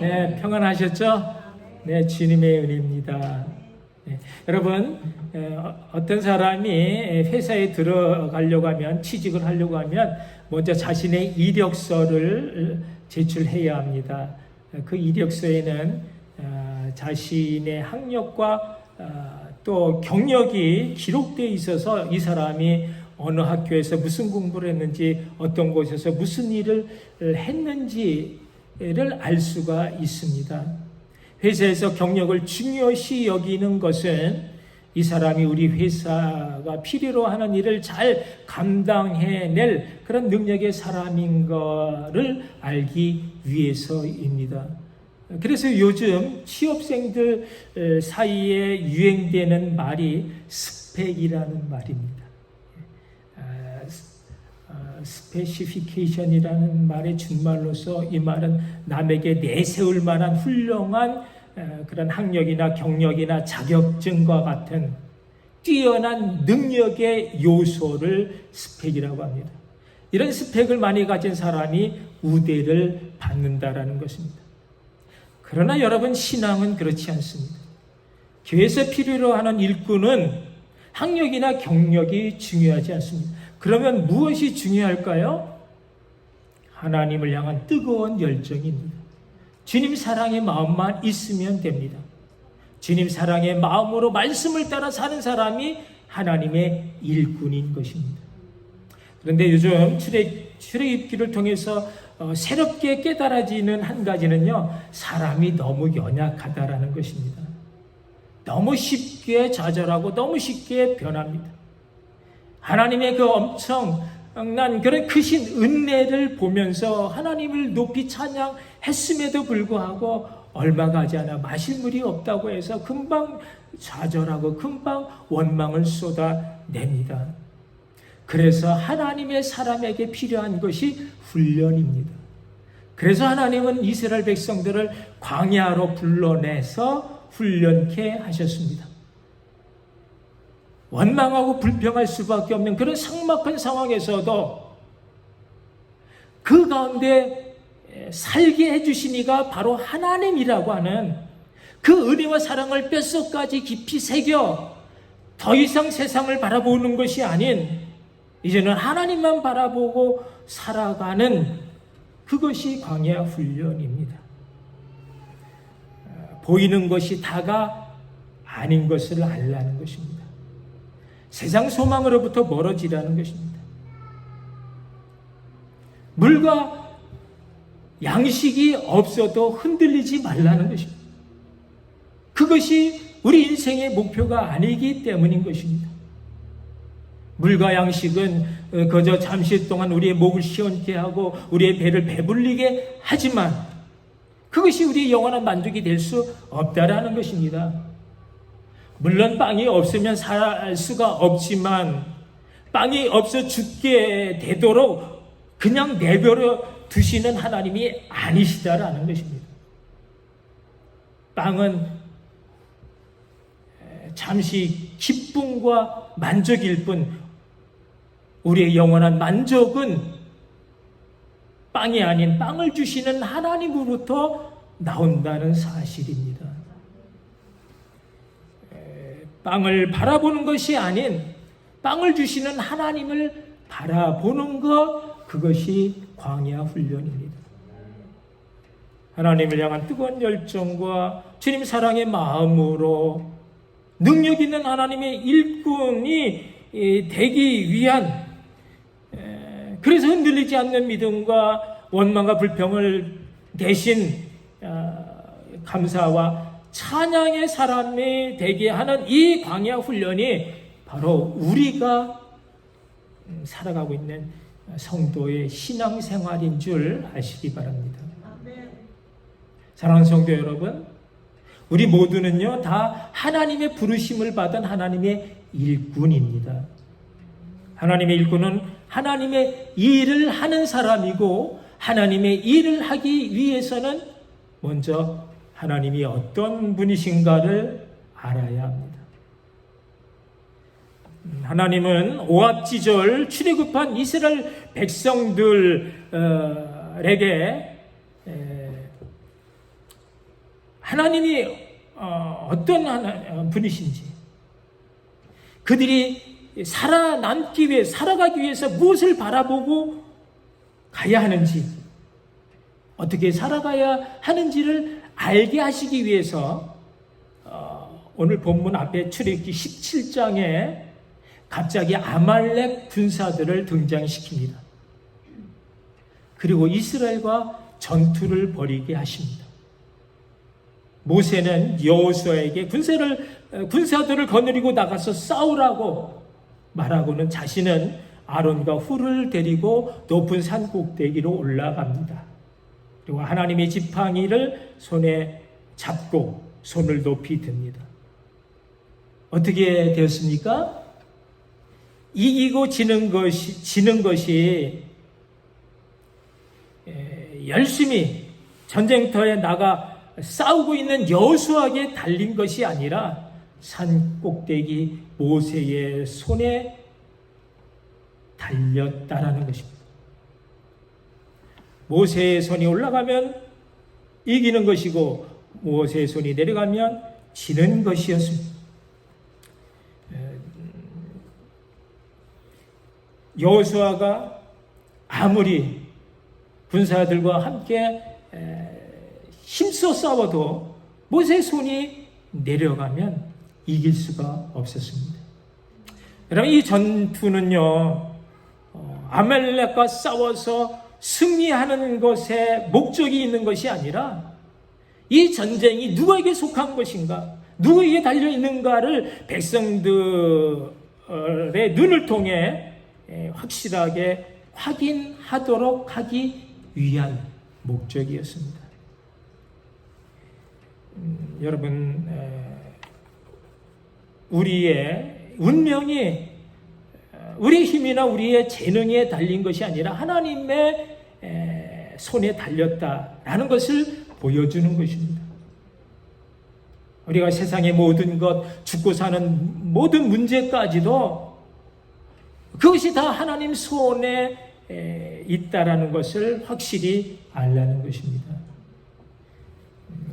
네, 평안하셨죠? 네, 주님의 은혜입니다. 네, 여러분, 에, 어, 어떤 사람이 회사에 들어가려고 하면, 취직을 하려고 하면, 먼저 자신의 이력서를 제출해야 합니다. 그 이력서에는 어, 자신의 학력과 어, 또 경력이 기록되어 있어서 이 사람이 어느 학교에서 무슨 공부를 했는지 어떤 곳에서 무슨 일을 했는지 를알 수가 있습니다. 회사에서 경력을 중요시 여기는 것은 이 사람이 우리 회사가 필요로 하는 일을 잘 감당해낼 그런 능력의 사람인 것을 알기 위해서입니다. 그래서 요즘 취업생들 사이에 유행되는 말이 스펙이라는 말입니다. 스페시피케이션이라는 말의 준말로서 이 말은 남에게 내세울 만한 훌륭한 그런 학력이나 경력이나 자격증과 같은 뛰어난 능력의 요소를 스펙이라고 합니다. 이런 스펙을 많이 가진 사람이 우대를 받는다라는 것입니다. 그러나 여러분 신앙은 그렇지 않습니다. 교회에서 필요로 하는 일꾼은 학력이나 경력이 중요하지 않습니다. 그러면 무엇이 중요할까요? 하나님을 향한 뜨거운 열정입니다. 주님 사랑의 마음만 있으면 됩니다. 주님 사랑의 마음으로 말씀을 따라 사는 사람이 하나님의 일꾼인 것입니다. 그런데 요즘 출애, 출애굽기를 통해서 어, 새롭게 깨달아지는 한 가지는요, 사람이 너무 연약하다라는 것입니다. 너무 쉽게 좌절하고 너무 쉽게 변합니다. 하나님의 그 엄청난 그런 크신 은혜를 보면서 하나님을 높이 찬양했음에도 불구하고 얼마 가지 않아 마실 물이 없다고 해서 금방 좌절하고 금방 원망을 쏟아냅니다. 그래서 하나님의 사람에게 필요한 것이 훈련입니다. 그래서 하나님은 이스라엘 백성들을 광야로 불러내서 훈련케 하셨습니다. 원망하고 불평할 수밖에 없는 그런 삭막한 상황에서도 그 가운데 살게 해주신 이가 바로 하나님이라고 하는 그 은혜와 사랑을 뼛속까지 깊이 새겨 더 이상 세상을 바라보는 것이 아닌 이제는 하나님만 바라보고 살아가는 그것이 광야 훈련입니다. 보이는 것이 다가 아닌 것을 알라는 것입니다. 세상 소망으로부터 멀어지라는 것입니다. 물과 양식이 없어도 흔들리지 말라는 것입니다. 그것이 우리 인생의 목표가 아니기 때문인 것입니다. 물과 양식은 그저 잠시 동안 우리의 목을 시원케 하고 우리의 배를 배불리게 하지만 그것이 우리의 영원한 만족이 될 수 없다라는 것입니다. 물론 빵이 없으면 살 수가 없지만 빵이 없어 죽게 되도록 그냥 내버려 두시는 하나님이 아니시다라는 것입니다. 빵은 잠시 기쁨과 만족일 뿐 우리의 영원한 만족은 빵이 아닌 빵을 주시는 하나님으로부터 나온다는 사실입니다. 빵을 바라보는 것이 아닌 빵을 주시는 하나님을 바라보는 것 그것이 광야 훈련입니다. 하나님을 향한 뜨거운 열정과 주님 사랑의 마음으로 능력 있는 하나님의 일꾼이 되기 위한 그래서 흔들리지 않는 믿음과 원망과 불평을 대신 감사와 찬양의 사람이 되게 하는 이 광야 훈련이 바로 우리가 살아가고 있는 성도의 신앙생활인 줄 아시기 바랍니다. 사랑하는 성도 여러분, 우리 모두는요 다 하나님의 부르심을 받은 하나님의 일꾼입니다. 하나님의 일꾼은 하나님의 일을 하는 사람이고 하나님의 일을 하기 위해서는 먼저 하나님이 어떤 분이신가를 알아야 합니다. 하나님은 오합지절 출애굽한 이스라엘 백성들에게 하나님이 어, 어떤 어, 분이신지 그들이 살아남기 위해 살아가기 위해서 무엇을 바라보고 가야 하는지 어떻게 살아가야 하는지를 알게 하시기 위해서 어, 오늘 본문 앞에 출애굽기 17장에 갑자기 아말렉 군사들을 등장시킵니다. 그리고 이스라엘과 전투를 벌이게 하십니다. 모세는 여호수아에게 군사를 어, 군사들을 거느리고 나가서 싸우라고 말하고는 자신은 아론과 훌을 데리고 높은 산 꼭대기로 올라갑니다. 그리고 하나님의 지팡이를 손에 잡고 손을 높이 듭니다. 어떻게 되었습니까? 이기고 지는 것이 지는 것이 에, 열심히 전쟁터에 나가 싸우고 있는 여수에게 달린 것이 아니라 산 꼭대기 모세의 손에 달렸다라는 것입니다. 모세의 손이 올라가면 이기는 것이고 모세의 손이 내려가면 지는 것이었습니다. 여호수아가 아무리 군사들과 함께 힘써 싸워도 모세의 손이 내려가면 이길 수가 없었습니다. 여러분 이 전투는요 어, 아멜렉과 싸워서 승리하는 것에 목적이 있는 것이 아니라 이 전쟁이 누구에게 속한 것인가, 누구에게 달려 있는가를 백성들의 눈을 통해 확실하게 확인하도록 하기 위한 목적이었습니다. 음, 여러분, 우리의 운명이 우리 힘이나 우리의 재능에 달린 것이 아니라 하나님의 손에 달렸다라는 것을 보여주는 것입니다. 우리가 세상의 모든 것, 죽고 사는 모든 문제까지도 그것이 다 하나님 손에 있다라는 것을 확실히 알라는 것입니다.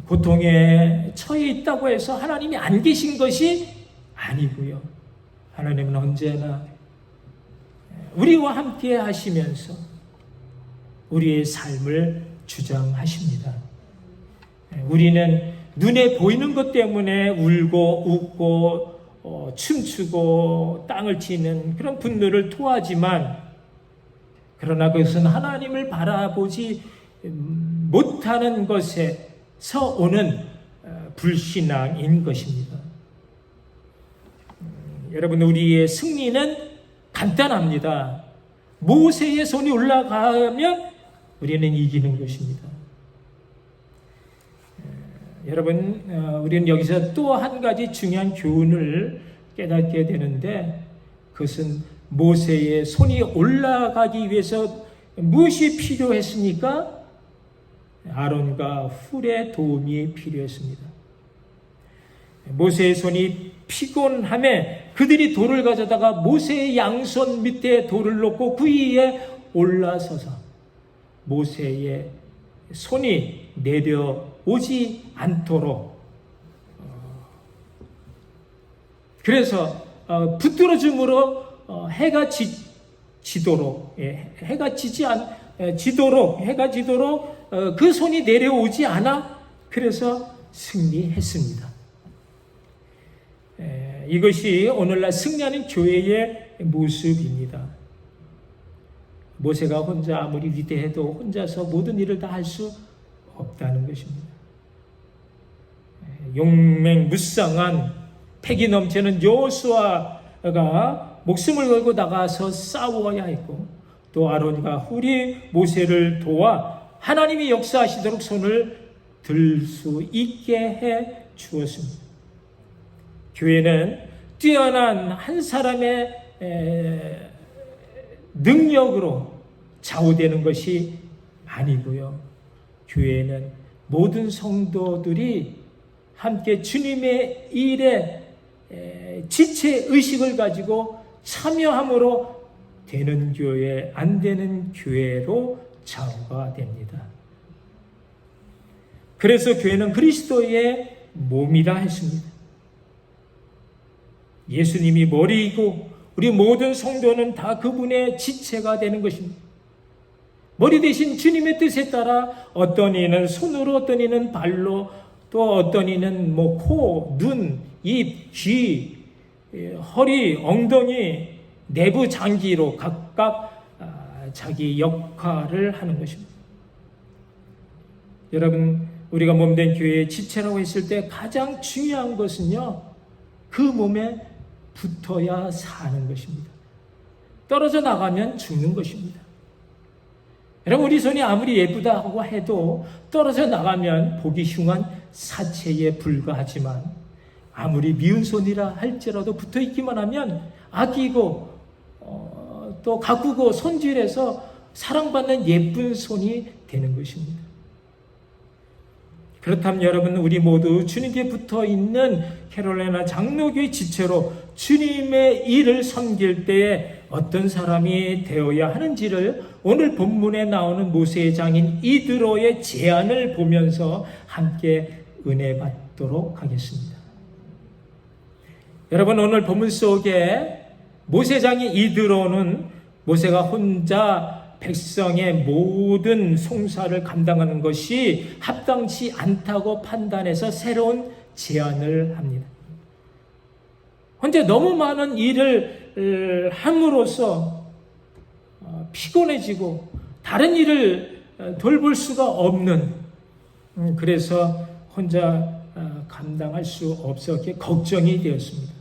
고통에 처해 있다고 해서 하나님이 안 계신 것이 아니고요. 하나님은 언제나 우리와 함께 하시면서 우리의 삶을 주장하십니다. 우리는 눈에 보이는 것 때문에 울고 웃고 어, 춤추고 땅을 치는 그런 분노를 토하지만 그러나 그것은 하나님을 바라보지 못하는 것에서 오는 어, 불신앙인 것입니다. 음, 여러분 우리의 승리는 간단합니다. 모세의 손이 올라가면 우리는 이기는 것입니다. 여러분, 어, 우리는 여기서 또 한 가지 중요한 교훈을 깨닫게 되는데 그것은 모세의 손이 올라가기 위해서 무엇이 필요했습니까? 아론과 훌의 도움이 필요했습니다. 모세의 손이 피곤함에 그들이 돌을 가져다가 모세의 양손 밑에 돌을 놓고 그 위에 올라서서 모세의 손이 내려오지 않도록 어, 그래서 어, 붙들어 줌으로 어, 해가 지, 지도록 예, 해가 지지 않 지도록 해가 지도록 그 손이 내려오지 않아 그래서 승리했습니다. 이것이 오늘날 승리하는 교회의 모습입니다. 모세가 혼자 아무리 위대해도 혼자서 모든 일을 다 할 수 없다는 것입니다. 용맹 무쌍한 패기 넘치는 여호수아가 목숨을 걸고 나가서 싸워야 했고 또 아론과 훌이 모세를 도와 하나님이 역사하시도록 손을 들 수 있게 해 주었습니다. 교회는 뛰어난 한 사람의 능력으로 좌우되는 것이 아니고요. 교회는 모든 성도들이 함께 주님의 일에 지체 의식을 가지고 참여함으로 되는 교회, 안 되는 교회로 좌우가 됩니다. 그래서 교회는 그리스도의 몸이라 했습니다. 예수님이 머리이고 우리 모든 성도는 다 그분의 지체가 되는 것입니다. 머리 대신 주님의 뜻에 따라 어떤 이는 손으로 어떤 이는 발로 또 어떤 이는 뭐 코, 눈, 입, 귀, 예, 허리, 엉덩이, 내부 장기로 각각 아, 자기 역할을 하는 것입니다. 여러분 우리가 몸된 교회의 지체라고 했을 때 가장 중요한 것은요 그 몸에 붙어야 사는 것입니다. 떨어져 나가면 죽는 것입니다. 여러분 우리 손이 아무리 예쁘다고 해도 떨어져 나가면 보기 흉한 사체에 불과하지만 아무리 미운 손이라 할지라도 붙어 있기만 하면 아끼고 어, 또 가꾸고 손질해서 사랑받는 예쁜 손이 되는 것입니다. 그렇다면 여러분 우리 모두 주님께 붙어 있는 캐롤라이나 장로교의 지체로 주님의 일을 섬길 때에 어떤 사람이 되어야 하는지를 오늘 본문에 나오는 모세의 장인 이드로의 제안을 보면서 함께 은혜 받도록 하겠습니다. 여러분 오늘 본문 속에 모세장인 이드로는 모세가 혼자 백성의 모든 송사를 감당하는 것이 합당치 않다고 판단해서 새로운 제안을 합니다. 혼자 너무 많은 일을 함으로써 어, 피곤해지고 다른 일을 어, 돌볼 수가 없는 음, 그래서 혼자 어, 감당할 수 없었기에 걱정이 되었습니다.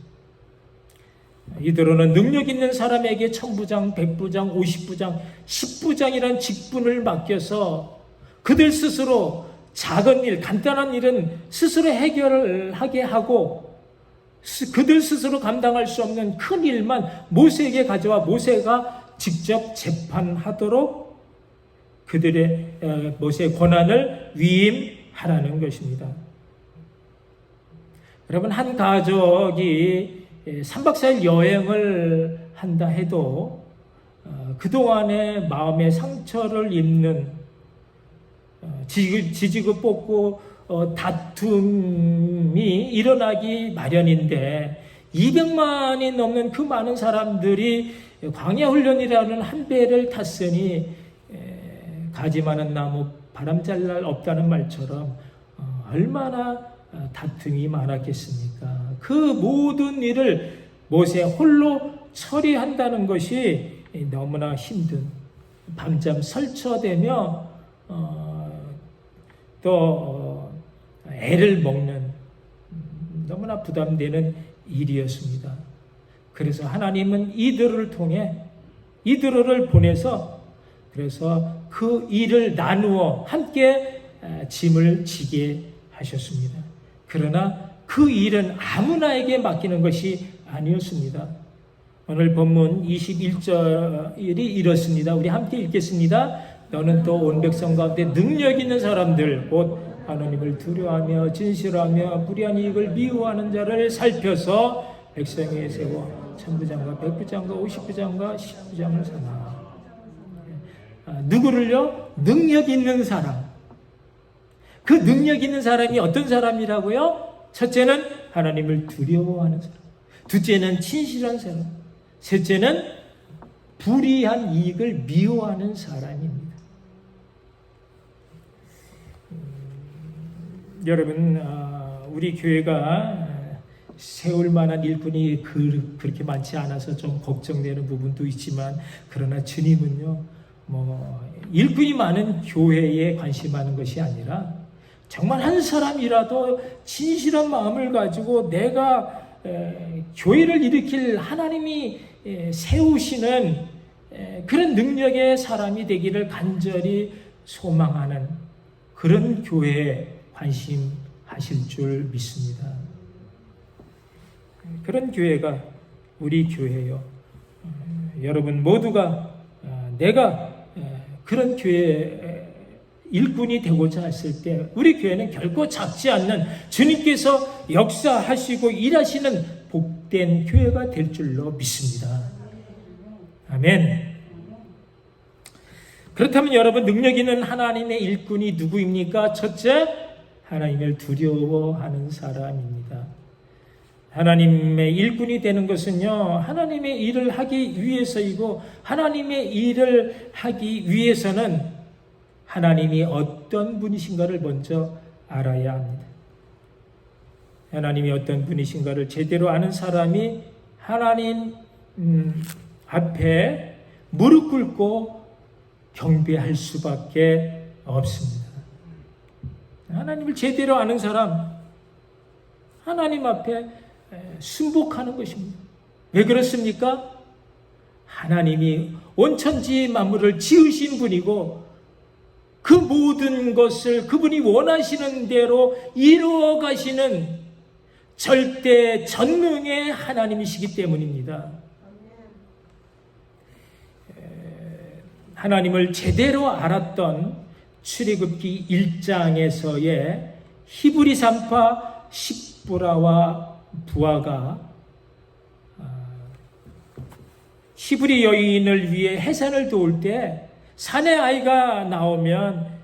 이대로는 능력 있는 사람에게 천부장, 백부장, 오십부장, 십부장이란 직분을 맡겨서 그들 스스로 작은 일, 간단한 일은 스스로 해결을 하게 하고 그들 스스로 감당할 수 없는 큰 일만 모세에게 가져와 모세가 직접 재판하도록 그들의 모세의 권한을 위임하라는 것입니다. 여러분 한 가족이 3박 4일 여행을 한다 해도 어, 그동안의 마음의 상처를 입는 어, 지지고 뽑고 어, 다툼이 일어나기 마련인데 200만이 넘는 그 많은 사람들이 광야 훈련이라는 한 배를 탔으니 가지 많은 나무 바람 잘 날 없다는 말처럼 얼마나 다툼이 많았겠습니까? 그 모든 일을 모세 홀로 처리한다는 것이 너무나 힘든 밤잠 설쳐대며 어, 또 어, 애를 먹는 너무나 부담되는 일이었습니다. 그래서 하나님은 이들을 통해 이들을 보내서 그래서 그 일을 나누어 함께 짐을 지게 하셨습니다. 그러나 그 일은 아무나에게 맡기는 것이 아니었습니다. 오늘 본문 21절이 이렇습니다. 우리 함께 읽겠습니다. 너는 또 온 백성 가운데 능력 있는 사람들 곧 하나님을 두려워하며 진실하며 불의한 이익을 미워하는 자를 살펴서 백성에 세워 천부장과 백부장과 오십부장과 십부장을 삼아 아, 누구를요? 능력 있는 사람 그 능력 있는 사람이 어떤 사람이라고요? 첫째는 하나님을 두려워하는 사람 둘째는 친실한 사람 셋째는 불의한 이익을 미워하는 사람입니다. 음, 여러분, 아, 우리 교회가 세울 만한 일꾼이 그렇게 많지 않아서 좀 걱정되는 부분도 있지만, 그러나 주님은요, 뭐, 일꾼이 많은 교회에 관심하는 것이 아니라, 정말 한 사람이라도 진실한 마음을 가지고 내가 교회를 일으킬 하나님이 세우시는 그런 능력의 사람이 되기를 간절히 소망하는 그런 교회에 관심하실 줄 믿습니다. 그런 교회가 우리 교회요. 여러분 모두가 어, 내가 그런 교회 일꾼이 되고자 했을 때 우리 교회는 결코 작지 않는 주님께서 역사하시고 일하시는 복된 교회가 될 줄로 믿습니다. 아멘. 그렇다면 여러분 능력 있는 하나님의 일꾼이 누구입니까? 첫째 하나님을 두려워하는 사람입니다. 하나님의 일꾼이 되는 것은요, 하나님의 일을 하기 위해서이고, 하나님의 일을 하기 위해서는 하나님이 어떤 분이신가를 먼저 알아야 합니다. 하나님이 어떤 분이신가를 제대로 아는 사람이 하나님 음, 앞에 무릎 꿇고 경배할 수밖에 없습니다. 하나님을 제대로 아는 사람, 하나님 앞에 순복하는 것입니다. 왜 그렇습니까? 하나님이 온천지 만물을 지으신 분이고 그 모든 것을 그분이 원하시는 대로 이루어 가시는 절대 전능의 하나님이시기 때문입니다. 하나님을 제대로 알았던 출애굽기 1장에서의 히브리 산파 십부라와 부하가 아, 히브리 여인을 위해 해산을 도울 때 산의 아이가 나오면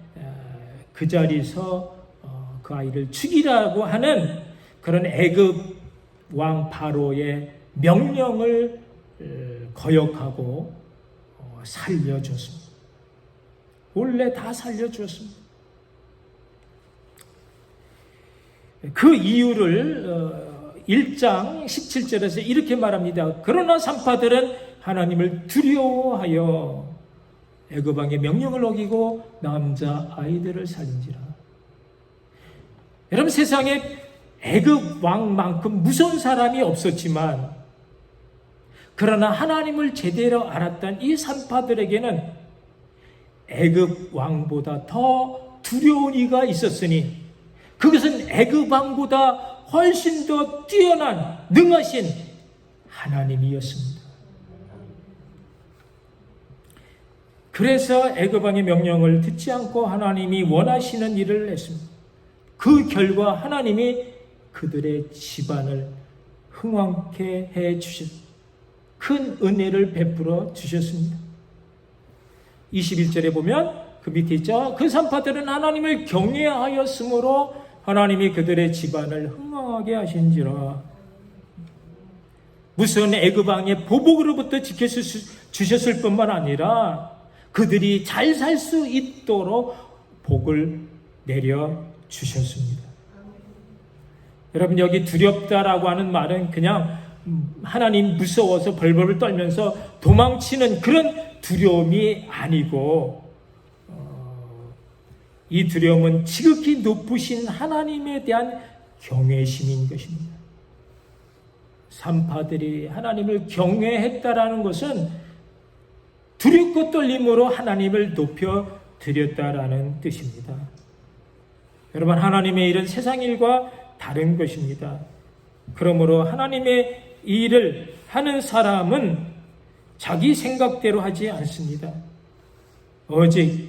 그 자리에서 어, 그 아이를 죽이라고 하는 그런 애굽 왕 바로의 명령을 거역하고 어, 살려줬습니다. 원래 다 살려주었습니다. 그 이유를 1장 17절에서 이렇게 말합니다. 그러나 산파들은 하나님을 두려워하여 애굽 왕의 명령을 어기고 남자 아이들을 살린지라. 여러분 세상에 애굽 왕만큼 무서운 사람이 없었지만 그러나 하나님을 제대로 알았던 이 산파들에게는 애굽 왕보다 더 두려운 이가 있었으니 그것은 애굽 왕보다 훨씬 더 뛰어난 능하신 하나님이었습니다. 그래서 애굽 왕의 명령을 듣지 않고 하나님이 원하시는 일을 했습니다. 그 결과 하나님이 그들의 집안을 흥왕케 해 주셨, 큰 은혜를 베풀어 주셨습니다. 21절에 보면 그 밑에 있죠. 그 산파들은 하나님을 경외하였으므로 하나님이 그들의 집안을 흥왕하게 하신지라. 무슨 애굽 왕의 보복으로부터 지켜 주셨을 뿐만 아니라 그들이 잘 살 수 있도록 복을 내려 주셨습니다. 여러분 여기 두렵다라고 하는 말은 그냥 하나님 무서워서 벌벌 떨면서 도망치는 그런 두려움이 아니고 어, 이 두려움은 지극히 높으신 하나님에 대한 경외심인 것입니다. 산파들이 하나님을 경외했다라는 것은 두렵고 떨림으로 하나님을 높여 드렸다라는 뜻입니다. 여러분 하나님의 일은 세상 일과 다른 것입니다. 그러므로 하나님의 일을 하는 사람은 자기 생각대로 하지 않습니다. 오직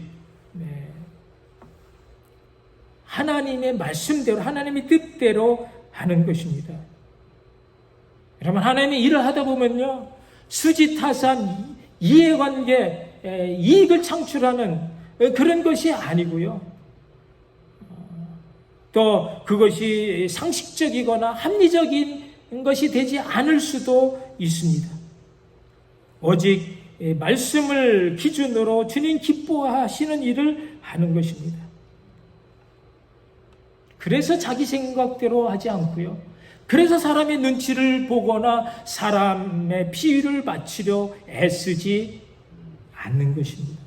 네, 하나님의 말씀대로 하나님의 뜻대로 하는 것입니다. 여러분 하나님의 일을 하다 보면요 수지타산 이해관계 이익을 창출하는 그런 것이 아니고요. 또 그것이 상식적이거나 합리적인 것이 되지 않을 수도 있습니다. 오직 말씀을 기준으로 주님 기뻐하시는 일을 하는 것입니다. 그래서 자기 생각대로 하지 않고요. 그래서 사람의 눈치를 보거나 사람의 비위를 맞추려 애쓰지 않는 것입니다.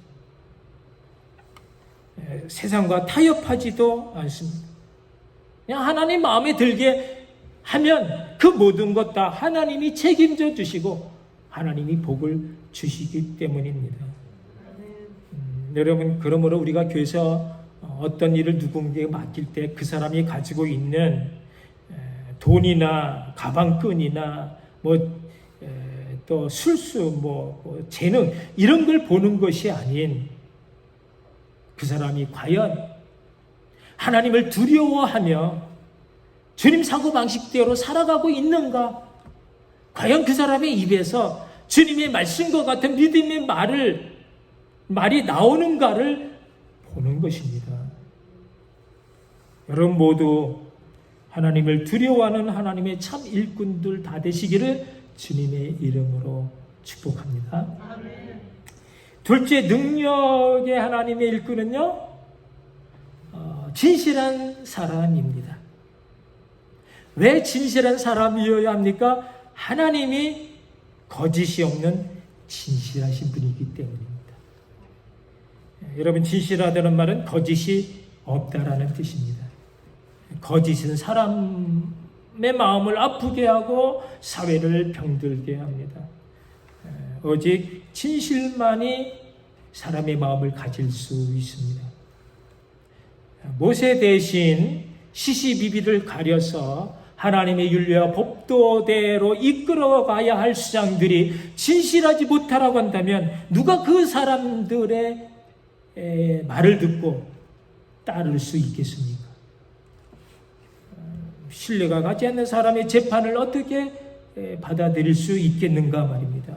세상과 타협하지도 않습니다. 그냥 하나님 마음에 들게 하면 그 모든 것 다 하나님이 책임져 주시고 하나님이 복을 주시기 때문입니다. 음, 여러분 그러므로 우리가 교회에서 어떤 일을 누군가에게 맡길 때 그 사람이 가지고 있는 돈이나 가방끈이나 뭐 또 술수 뭐, 뭐 재능 이런 걸 보는 것이 아닌 그 사람이 과연 하나님을 두려워하며 주님 사고 방식대로 살아가고 있는가? 과연 그 사람의 입에서 주님의 말씀과 같은 믿음의 말을 말이 나오는가를 보는 것입니다. 여러분 모두 하나님을 두려워하는 하나님의 참 일꾼들 다 되시기를 주님의 이름으로 축복합니다. 둘째 능력의 하나님의 일꾼은요 어, 진실한 사람입니다. 왜 진실한 사람이어야 합니까? 하나님이 거짓이 없는 진실하신 분이기 때문입니다. 예, 여러분 진실하다는 말은 거짓이 없다라는 뜻입니다. 거짓은 사람의 마음을 아프게 하고 사회를 병들게 합니다. 예, 오직 진실만이 사람의 마음을 가질 수 있습니다. 모세 대신 시시비비를 가려서 하나님의 윤리와 법도대로 이끌어가야 할 수장들이 진실하지 못하라고 한다면 누가 그 사람들의 에, 말을 듣고 따를 수 있겠습니까? 어, 신뢰가 가지 않는 사람의 재판을 어떻게 에, 받아들일 수 있겠는가 말입니다.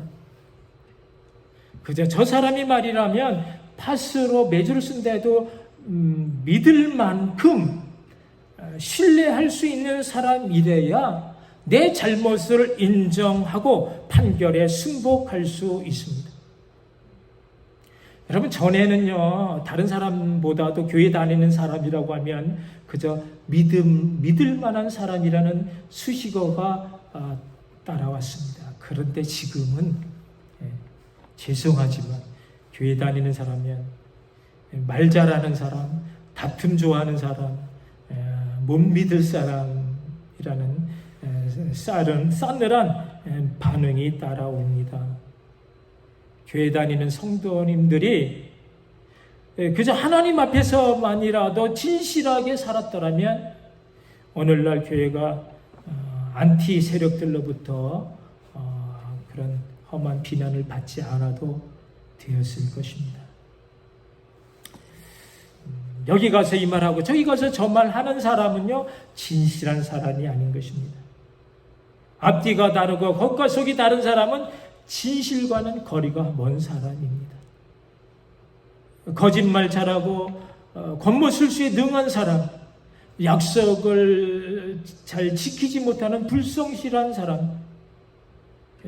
그저 저 사람이 말이라면 파스로 매주를 쓴데도 음, 믿을 만큼 어, 신뢰할 수 있는 사람이래야 내 잘못을 인정하고 판결에 승복할 수 있습니다. 여러분 전에는요 다른 사람보다도 교회 다니는 사람이라고 하면 그저 믿음 믿을 만한 사람이라는 수식어가 아, 따라왔습니다. 그런데 지금은 예, 죄송하지만 교회 다니는 사람이면 말 잘하는 사람, 다툼 좋아하는 사람, 에, 못 믿을 사람이라는 에, 쌀은 싸늘한 에, 반응이 따라옵니다. 교회 다니는 성도님들이 에, 그저 하나님 앞에서만이라도 진실하게 살았더라면 오늘날 교회가 어, 안티 세력들로부터 어, 그런 험한 비난을 받지 않아도 되었을 것입니다. 여기 가서 이 말하고 저기 가서 저 말하는 사람은요 진실한 사람이 아닌 것입니다. 앞뒤가 다르고 겉과 속이 다른 사람은 진실과는 거리가 먼 사람입니다. 거짓말 잘하고 어, 겉모술수에 능한 사람, 약속을 잘 지키지 못하는 불성실한 사람,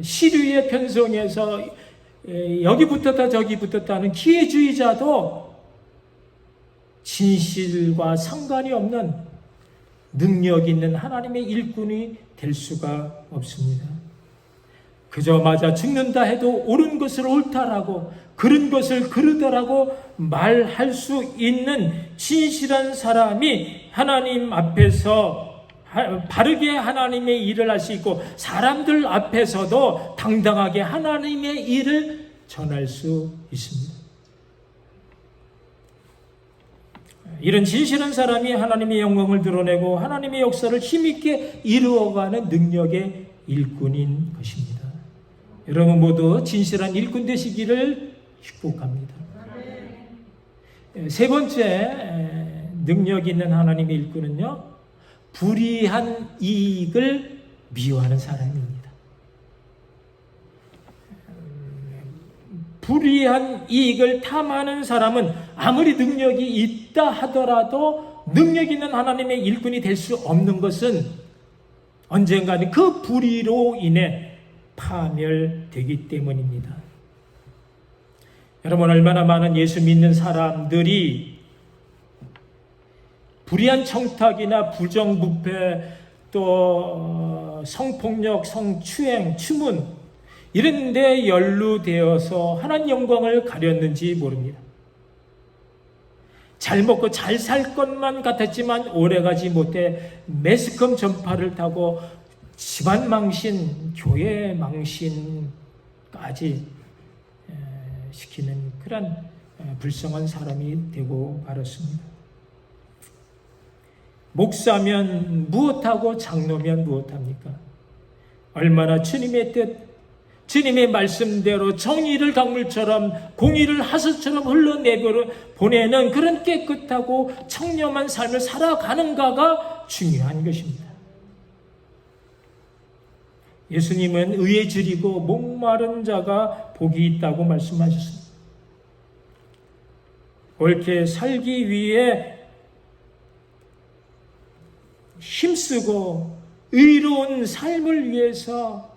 시류에 편성해서 에, 여기 붙었다 저기 붙었다 하는 기회주의자도 진실과 상관이 없는 능력 있는 하나님의 일꾼이 될 수가 없습니다. 그저 맞아 죽는다 해도 옳은 것을 옳다라고 그른 것을 그르다라고 말할 수 있는 진실한 사람이 하나님 앞에서 바르게 하나님의 일을 할 수 있고 사람들 앞에서도 당당하게 하나님의 일을 전할 수 있습니다. 이런 진실한 사람이 하나님의 영광을 드러내고 하나님의 역사를 힘있게 이루어가는 능력의 일꾼인 것입니다. 여러분 모두 진실한 일꾼 되시기를 축복합니다. 세 번째 능력 있는 하나님의 일꾼은요, 불이한 이익을 미워하는 사람입니다. 불이한 이익을 탐하는 사람은 아무리 능력이 있다 하더라도 능력 있는 하나님의 일꾼이 될 수 없는 것은 언젠가는 그 불의로 인해 파멸되기 때문입니다. 여러분 얼마나 많은 예수 믿는 사람들이 불의한 청탁이나 부정부패 또 성폭력, 성추행, 추문 이런 데 연루되어서 하나님 영광을 가렸는지 모릅니다. 잘 먹고 잘 살 것만 같았지만 오래가지 못해 매스컴 전파를 타고 집안 망신, 교회 망신까지 시키는 그런 불쌍한 사람이 되고 말았습니다. 목사면 무엇하고 장로면 무엇합니까? 얼마나 주님의 뜻, 주님의 말씀대로 정의를 강물처럼 공의를 하수처럼 흘러내려 보내는 그런 깨끗하고 청렴한 삶을 살아가는가가 중요한 것입니다. 예수님은 의에 줄이고 목마른 자가 복이 있다고 말씀하셨습니다. 옳게 살기 위해 힘쓰고 의로운 삶을 위해서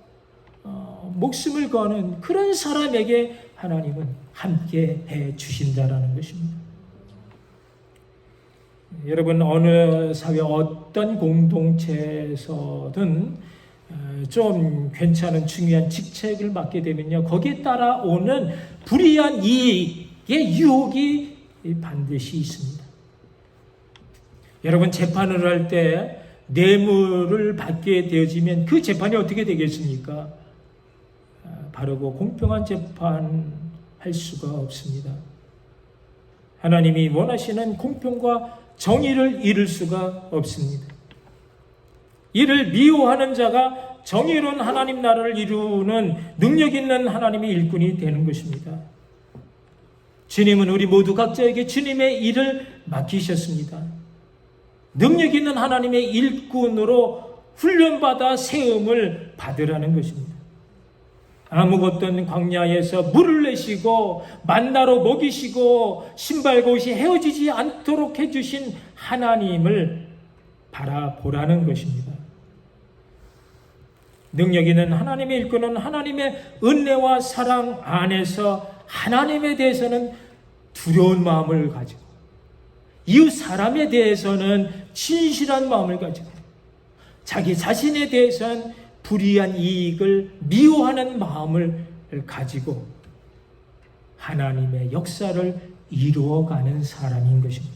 어, 목숨을 거는 그런 사람에게 하나님은 함께 해 주신다라는 것입니다. 여러분 어느 사회 어떤 공동체에서든 어, 좀 괜찮은 중요한 직책을 맡게 되면요 거기에 따라 오는 불이한 이익의 유혹이 반드시 있습니다. 여러분 재판을 할 때 뇌물을 받게 되어지면 그 재판이 어떻게 되겠습니까? 아, 바르고 공평한 재판 할 수가 없습니다. 하나님이 원하시는 공평과 정의를 이룰 수가 없습니다. 이를 미워하는 자가 정의로운 하나님 나라를 이루는 능력 있는 하나님의 일꾼이 되는 것입니다. 주님은 우리 모두 각자에게 주님의 일을 맡기셨습니다. 능력 있는 하나님의 일꾼으로 훈련받아 세움을 받으라는 것입니다. 아무것도 광야에서 물을 내시고 만나로 먹이시고 신발과 옷이 헤어지지 않도록 해주신 하나님을 바라보라는 것입니다. 능력 있는 하나님의 일꾼은 하나님의 은혜와 사랑 안에서 하나님에 대해서는 두려운 마음을 가지고 이웃 사람에 대해서는 진실한 마음을 가지고 자기 자신에 대해서는 불이한 이익을 미워하는 마음을 가지고 하나님의 역사를 이루어가는 사람인 것입니다.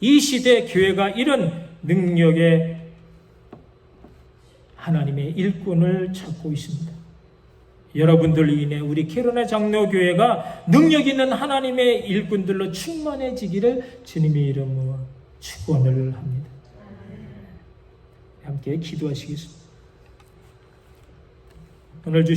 이 시대 교회가 이런 능력의 하나님의 일꾼을 찾고 있습니다. 여러분들 인해 우리 캐로나 장로교회가 능력 있는 하나님의 일꾼들로 충만해지기를 주님의 이름으로 축원을 합니다. 함께 기도하시겠습니다. 오늘 주신